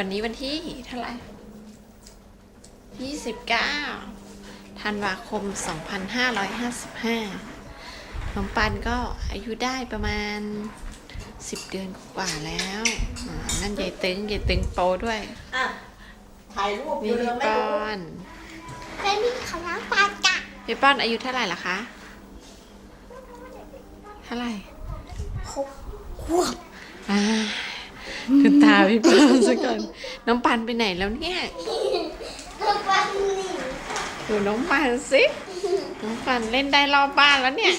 วันนี้วันที่เท่าไหร่ยี่สิบเก้าธันวาคมสองพันห้าร้อยห้าสิบห้าน้องปันก็อายุได้ประมาณสิบเดือนกว่าแล้วอ่านั่นยายตึงยายตึงโปด้วย อะถ่ายรูปนี่เร็พี่วๆไม่ป้อรู้นเป็นพี่ของน้องปานกะพี่ป้อนอายุเท่าไหร่ละคะ เท่าไหร่ หกขวบอ่าดูตาพี่ป้อนซะก่อนน้องปันไปไหนแล้วเนี่ยน้องปานนี่ดูน้องปันสิน้องปันเล่นได้รอบบ้านแล้วเนี่ย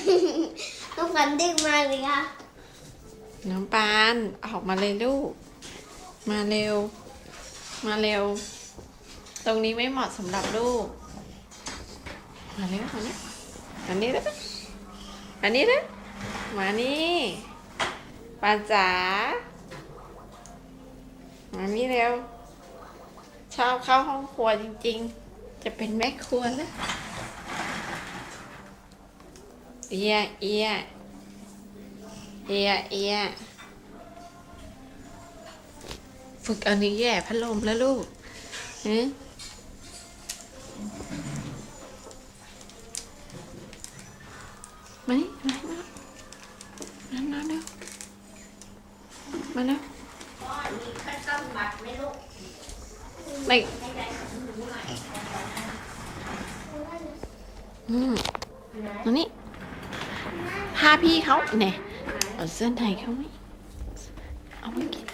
น้องปานดึกมาเลยค่ะน้องปานออกมาเลยลูก มาเร็ว มาเร็ว ตรงนี้ไม่เหมาะสำหรับลูก มาเร็วมานี่มานี่เลยมานี่เลยมานี่ปานจ๋า มานี่เร็วชอบเข้าห้องครัวจริง ๆ จะเป็นแม่ครัวแล้วเอียเอียเอียเอียฝึกเอานิ้แย่พัดลมแล้วลูกฮะมานี่มานี่มามาเร็วมาเร็วพ่อ ไมลูกไม่อันนี้พาพี่เขาเนี่ยเอาเสื้อทยเขาไหมเอาไปกิน